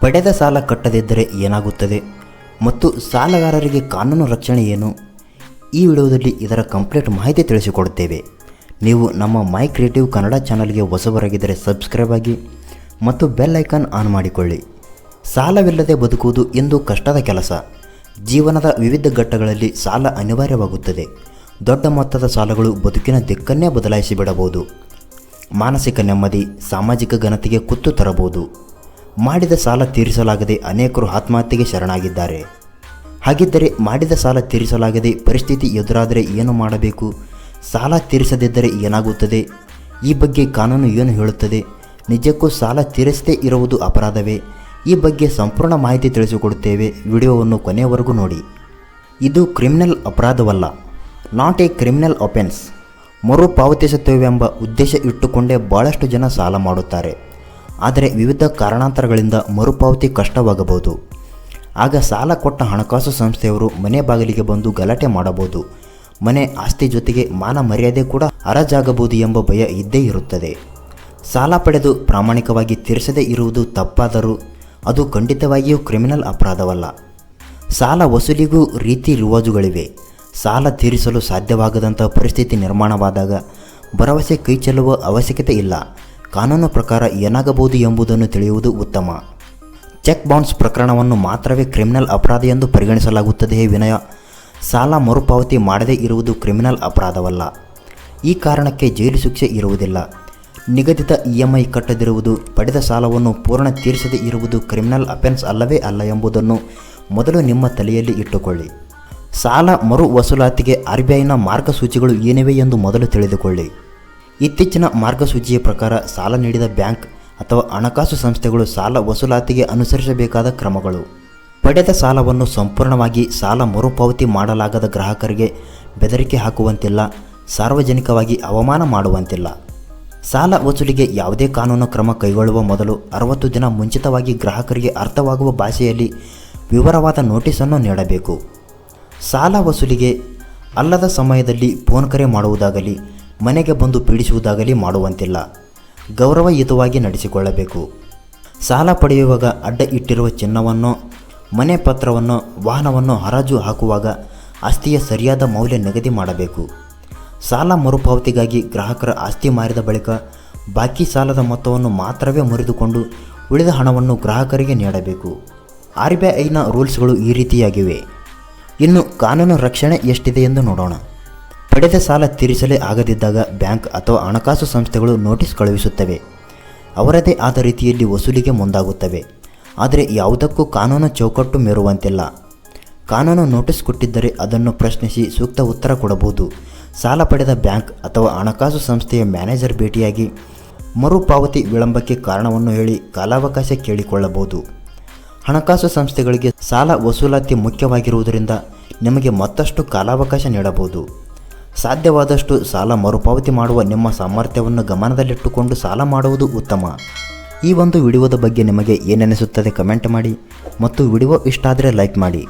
ಪಡೆದ ಸಾಲ ಕಟ್ಟದಿದ್ದರೆ ಏನಾಗುತ್ತದೆ? ಮತ್ತು ಸಾಲಗಾರರಿಗೆ ಕಾನೂನು ರಕ್ಷಣೆ ಏನು? ಈ ವಿಡಿಯೋದಲ್ಲಿ ಇದರ ಕಂಪ್ಲೀಟ್ ಮಾಹಿತಿ ತಿಳಿಸಿಕೊಡುತ್ತೇವೆ. ನೀವು ನಮ್ಮ ಮೈ ಕ್ರಿಯೇಟಿವ್ ಕನ್ನಡ ಚಾನಲ್ಗೆ ಹೊಸಬರಾಗಿದ್ದರೆ ಸಬ್ಸ್ಕ್ರೈಬ್ ಆಗಿ ಮತ್ತು ಬೆಲ್ ಐಕಾನ್ ಆನ್ ಮಾಡಿಕೊಳ್ಳಿ. ಸಾಲವಿಲ್ಲದೆ ಬದುಕುವುದು ಎಂದು ಕಷ್ಟದ ಕೆಲಸ. ಜೀವನದ ವಿವಿಧ ಘಟ್ಟಗಳಲ್ಲಿ ಸಾಲ ಅನಿವಾರ್ಯವಾಗುತ್ತದೆ. ದೊಡ್ಡ ಮೊತ್ತದ ಸಾಲಗಳು ಬದುಕಿನ ದಿಕ್ಕನ್ನೇ ಬದಲಾಯಿಸಿಬಿಡಬಹುದು. ಮಾನಸಿಕ ನೆಮ್ಮದಿ, ಸಾಮಾಜಿಕ ಘನತೆಗೆ ಕುತ್ತು ತರಬಹುದು. ಮಾಡಿದ ಸಾಲ ತೀರಿಸಲಾಗದೆ ಅನೇಕರು ಆತ್ಮಹತ್ಯೆಗೆ ಶರಣಾಗಿದ್ದಾರೆ. ಹಾಗಿದ್ದರೆ ಮಾಡಿದ ಸಾಲ ತೀರಿಸಲಾಗದೆ ಪರಿಸ್ಥಿತಿ ಎದುರಾದರೆ ಏನು ಮಾಡಬೇಕು? ಸಾಲ ತೀರಿಸದಿದ್ದರೆ ಏನಾಗುತ್ತದೆ? ಈ ಬಗ್ಗೆ ಕಾನೂನು ಏನು ಹೇಳುತ್ತದೆ? ನಿಜಕ್ಕೂ ಸಾಲ ತೀರಿಸದೇ ಇರುವುದು ಅಪರಾಧವೇ? ಈ ಬಗ್ಗೆ ಸಂಪೂರ್ಣ ಮಾಹಿತಿ ತಿಳಿಸಿಕೊಡುತ್ತೇವೆ. ವಿಡಿಯೋವನ್ನು ಕೊನೆಯವರೆಗೂ ನೋಡಿ. ಇದು ಕ್ರಿಮಿನಲ್ ಅಪರಾಧವಲ್ಲ. ನಾಟ್ ಎ ಕ್ರಿಮಿನಲ್ ಒಫೆನ್ಸ್ ಮರುಪಾವತಿಸುತ್ತೇವೆಂಬ ಉದ್ದೇಶ ಇಟ್ಟುಕೊಂಡೇ ಭಾಳಷ್ಟು ಜನ ಸಾಲ ಮಾಡುತ್ತಾರೆ. ಆದರೆ ವಿವಿಧ ಕಾರಣಾಂತರಗಳಿಂದ ಮರುಪಾವತಿ ಕಷ್ಟವಾಗಬಹುದು. ಆಗ ಸಾಲ ಕೊಟ್ಟ ಹಣಕಾಸು ಸಂಸ್ಥೆಯವರು ಮನೆ ಬಾಗಿಲಿಗೆ ಬಂದು ಗಲಾಟೆ ಮಾಡಬಹುದು. ಮನೆ ಆಸ್ತಿ ಜೊತೆಗೆ ಮಾನ ಮರ್ಯಾದೆ ಕೂಡ ಹರಾಜಾಗಬಹುದು ಎಂಬ ಭಯ ಇದ್ದೇ ಇರುತ್ತದೆ. ಸಾಲ ಪಡೆದು ಪ್ರಾಮಾಣಿಕವಾಗಿ ತೀರಿಸದೇ ಇರುವುದು ತಪ್ಪಾದರೂ ಅದು ಖಂಡಿತವಾಗಿಯೂ ಕ್ರಿಮಿನಲ್ ಅಪರಾಧವಲ್ಲ. ಸಾಲ ವಸೂಲಿಗೂ ರೀತಿ ರಿವಾಜುಗಳಿವೆ. ಸಾಲ ತೀರಿಸಲು ಸಾಧ್ಯವಾಗದಂಥ ಪರಿಸ್ಥಿತಿ ನಿರ್ಮಾಣವಾದಾಗ ಭರವಸೆ ಕೈ ಚೆಲ್ಲುವ ಅವಶ್ಯಕತೆ ಇಲ್ಲ. ಕಾನೂನು ಪ್ರಕಾರ ಏನಾಗಬಹುದು ಎಂಬುದನ್ನು ತಿಳಿಯುವುದು ಉತ್ತಮ. ಚೆಕ್ ಬೌನ್ಸ್ ಪ್ರಕರಣವನ್ನು ಮಾತ್ರವೇ ಕ್ರಿಮಿನಲ್ ಅಪರಾಧ ಎಂದು ಪರಿಗಣಿಸಲಾಗುತ್ತದೆಯೇ ವಿನಯ? ಸಾಲ ಮರುಪಾವತಿ ಮಾಡದೇ ಇರುವುದು ಕ್ರಿಮಿನಲ್ ಅಪರಾಧವಲ್ಲ. ಈ ಕಾರಣಕ್ಕೆ ಜೈಲು ಶಿಕ್ಷೆ ಇರುವುದಿಲ್ಲ. ನಿಗದಿತ ಇ ಎಂ ಐ ಕಟ್ಟದಿರುವುದು, ಪಡೆದ ಸಾಲವನ್ನು ಪೂರ್ಣ ತೀರಿಸದೇ ಇರುವುದು ಕ್ರಿಮಿನಲ್ ಅಫೆನ್ಸ್ ಅಲ್ಲವೇ ಅಲ್ಲ ಎಂಬುದನ್ನು ಮೊದಲು ನಿಮ್ಮ ತಲೆಯಲ್ಲಿ ಇಟ್ಟುಕೊಳ್ಳಿ. ಸಾಲ ಮರು ವಸೂಲಾತಿಗೆ ಆರ್ ಬಿ ಐನ ಮಾರ್ಗಸೂಚಿಗಳು ಏನಿವೆ ಎಂದು ಮೊದಲು ತಿಳಿದುಕೊಳ್ಳಿ. ಇತ್ತೀಚಿನ ಮಾರ್ಗಸೂಚಿಯ ಪ್ರಕಾರ ಸಾಲ ನೀಡಿದ ಬ್ಯಾಂಕ್ ಅಥವಾ ಹಣಕಾಸು ಸಂಸ್ಥೆಗಳು ಸಾಲ ವಸೂಲಾತಿಗೆ ಅನುಸರಿಸಬೇಕಾದ ಕ್ರಮಗಳು. ಪಡೆದ ಸಾಲವನ್ನು ಸಂಪೂರ್ಣವಾಗಿ ಸಾಲ ಮರುಪಾವತಿ ಮಾಡಲಾಗದ ಗ್ರಾಹಕರಿಗೆ ಬೆದರಿಕೆ ಹಾಕುವಂತಿಲ್ಲ, ಸಾರ್ವಜನಿಕವಾಗಿ ಅವಮಾನ ಮಾಡುವಂತಿಲ್ಲ. ಸಾಲ ವಸೂಲಿಗೆ ಯಾವುದೇ ಕಾನೂನು ಕ್ರಮ ಕೈಗೊಳ್ಳುವ ಮೊದಲು ಅರವತ್ತು ದಿನ ಮುಂಚಿತವಾಗಿ ಗ್ರಾಹಕರಿಗೆ ಅರ್ಥವಾಗುವ ಭಾಷೆಯಲ್ಲಿ ವಿವರವಾದ ನೋಟಿಸನ್ನು ನೀಡಬೇಕು. ಸಾಲ ವಸೂಲಿಗೆ ಅಲ್ಲದ ಸಮಯದಲ್ಲಿ ಫೋನ್ ಕರೆ ಮಾಡುವುದಾಗಲಿ ಮನೆಗೆ ಬಂದು ಪೀಡಿಸುವುದಾಗಲಿ ಮಾಡುವಂತಿಲ್ಲ. ಗೌರವಯುತವಾಗಿ ನಡೆಸಿಕೊಳ್ಳಬೇಕು. ಸಾಲ ಪಡೆಯುವಾಗ ಅಡ್ಡ ಇಟ್ಟಿರುವ ಚಿನ್ನವನ್ನು, ಮನೆ ಪತ್ರವನ್ನು, ವಾಹನವನ್ನು ಹರಾಜು ಹಾಕುವಾಗ ಆಸ್ತಿಯ ಸರಿಯಾದ ಮೌಲ್ಯ ನಿಗದಿ ಮಾಡಬೇಕು. ಸಾಲ ಮರುಪಾವತಿಗಾಗಿ ಗ್ರಾಹಕರ ಆಸ್ತಿ ಮಾರಿದ ಬಳಿಕ ಬಾಕಿ ಸಾಲದ ಮೊತ್ತವನ್ನು ಮಾತ್ರವೇ ಮುರಿದುಕೊಂಡು ಉಳಿದ ಹಣವನ್ನು ಗ್ರಾಹಕರಿಗೆ ನೀಡಬೇಕು. ಆರ್ ಬಿ ಐನ ರೂಲ್ಸ್ಗಳು ಈ ರೀತಿಯಾಗಿವೆ. ಇನ್ನು ಕಾನೂನು ರಕ್ಷಣೆ ಎಷ್ಟಿದೆ ಎಂದು ನೋಡೋಣ. ಪಡೆದ ಸಾಲ ತೀರಿಸಲೇ ಆಗದಿದ್ದಾಗ ಬ್ಯಾಂಕ್ ಅಥವಾ ಹಣಕಾಸು ಸಂಸ್ಥೆಗಳು ನೋಟಿಸ್ ಕಳುಹಿಸುತ್ತವೆ. ಅವರದೇ ಆದ ರೀತಿಯಲ್ಲಿ ವಸೂಲಿಗೆ ಮುಂದಾಗುತ್ತವೆ. ಆದರೆ ಯಾವುದಕ್ಕೂ ಕಾನೂನು ಚೌಕಟ್ಟು ಮೇರುವಂತಿಲ್ಲ. ಕಾನೂನು ನೋಟಿಸ್ ಕೊಟ್ಟಿದ್ದರೆ ಅದನ್ನು ಪ್ರಶ್ನಿಸಿ ಸೂಕ್ತ ಉತ್ತರ ಕೊಡಬಹುದು. ಸಾಲ ಪಡೆದ ಬ್ಯಾಂಕ್ ಅಥವಾ ಹಣಕಾಸು ಸಂಸ್ಥೆಯ ಮ್ಯಾನೇಜರ್ ಭೇಟಿಯಾಗಿ ಮರುಪಾವತಿ ವಿಳಂಬಕ್ಕೆ ಕಾರಣವನ್ನು ಹೇಳಿ ಕಾಲಾವಕಾಶ ಕೇಳಿಕೊಳ್ಳಬಹುದು. ಹಣಕಾಸು ಸಂಸ್ಥೆಗಳಿಗೆ ಸಾಲ ವಸೂಲಾತಿ ಮುಖ್ಯವಾಗಿರುವುದರಿಂದ ನಿಮಗೆ ಮತ್ತಷ್ಟು ಕಾಲಾವಕಾಶ ನೀಡಬಹುದು. ಸಾಧ್ಯವಾದಷ್ಟು ಸಾಲ ಮರುಪಾವತಿ ಮಾಡುವ ನಿಮ್ಮ ಸಾಮರ್ಥ್ಯವನ್ನು ಗಮನದಲ್ಲಿಟ್ಟುಕೊಂಡು ಸಾಲ ಮಾಡುವುದು ಉತ್ತಮ. ಈ ಒಂದು ವಿಡಿಯೋದ ಬಗ್ಗೆ ನಿಮಗೆ ಏನೆನಿಸುತ್ತದೆ ಕಮೆಂಟ್ ಮಾಡಿ ಮತ್ತು ವಿಡಿಯೋ ಇಷ್ಟ ಆದರೆ ಲೈಕ್ ಮಾಡಿ.